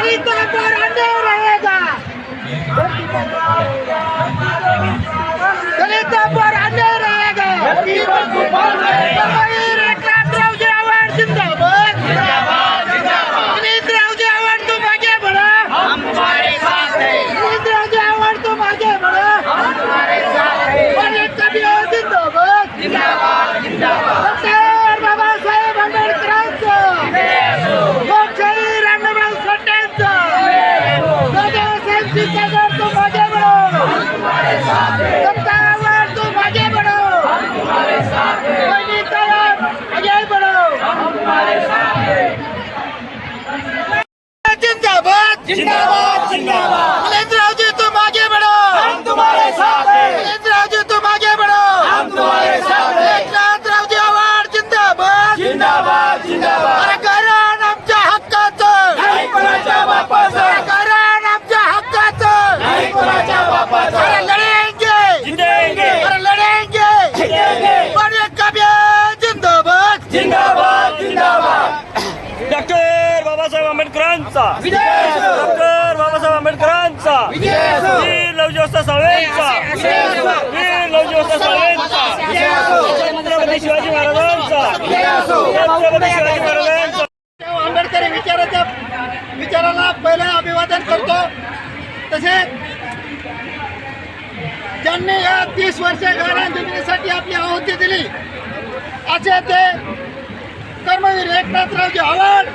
दलितों पर अन्याय रहेगा दलितों पर अन्याय रहेगा आंबेडकरांचा डॉक्टर बाबासाहेब आंबेडकरांचा. वीर लवजीवस्ता साळवेंचा. वीर लवजीवस्ता साळवेंचा. छत्रपती शिवाजी महाराजांचा. छत्रपती शिवाजी महाराजांचा. आंबेडकरी विचाराच्या विचाराला पहिलं अभिवादन करतो. तसेच ज्यांनी या तीस वर्ष गाळ्या जमिनीसाठी आपली आहुती दिली असे ते कर्मवीर एकनाथरावजी आव्हाड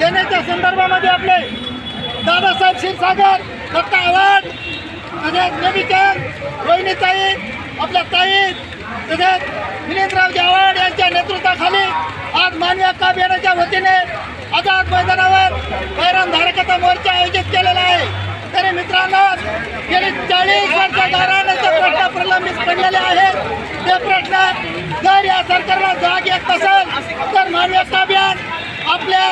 देण्याच्या संदर्भामध्ये आपले दादासाहेब क्षीरसागर दत्ता आव्हाड तसेच नेमिचंद रोहिणीताई आपल्या ताई तसेच विनीतराव आव्हाड यांच्या नेतृत्वाखाली आज मानवी काब येण्याच्या वतीने आझाद मैदानावर बैराम धारकाचा मोर्चा आयोजित केलेला आहे. तरी मित्रांनो गेली चाळीस वर्ष गाराण्याचे प्रश्न प्रलंबित पडलेले आहेत ते प्रश्न जर या सरकारला जाग येत असेल तर मानवी हक्क अभियान आपल्या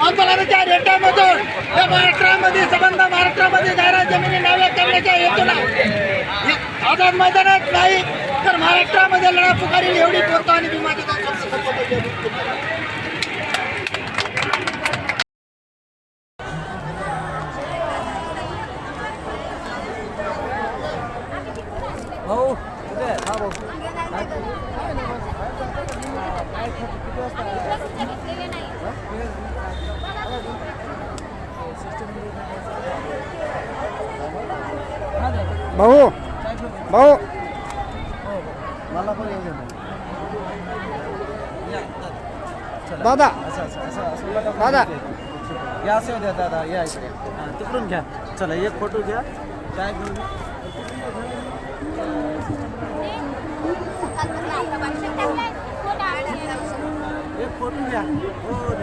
आंदोलनाच्या रेट्यामधून या महाराष्ट्रामध्ये संबंध महाराष्ट्रामध्ये जाहिरात जमिनी नावे करण्याच्या हेतून आझाद मैदानात नाही तर महाराष्ट्रामध्ये लढा पुकारील एवढी पोहोचतो आणि मी Oh. भाऊ. शब्द संपवतो. भाऊ. भाऊ दादा. दादा. या असं द्या दादा. या इकडे. तिकडून घ्या. चला एक फोटो घ्या. काय घेऊन? घ्या. एक फोटो घ्या. हो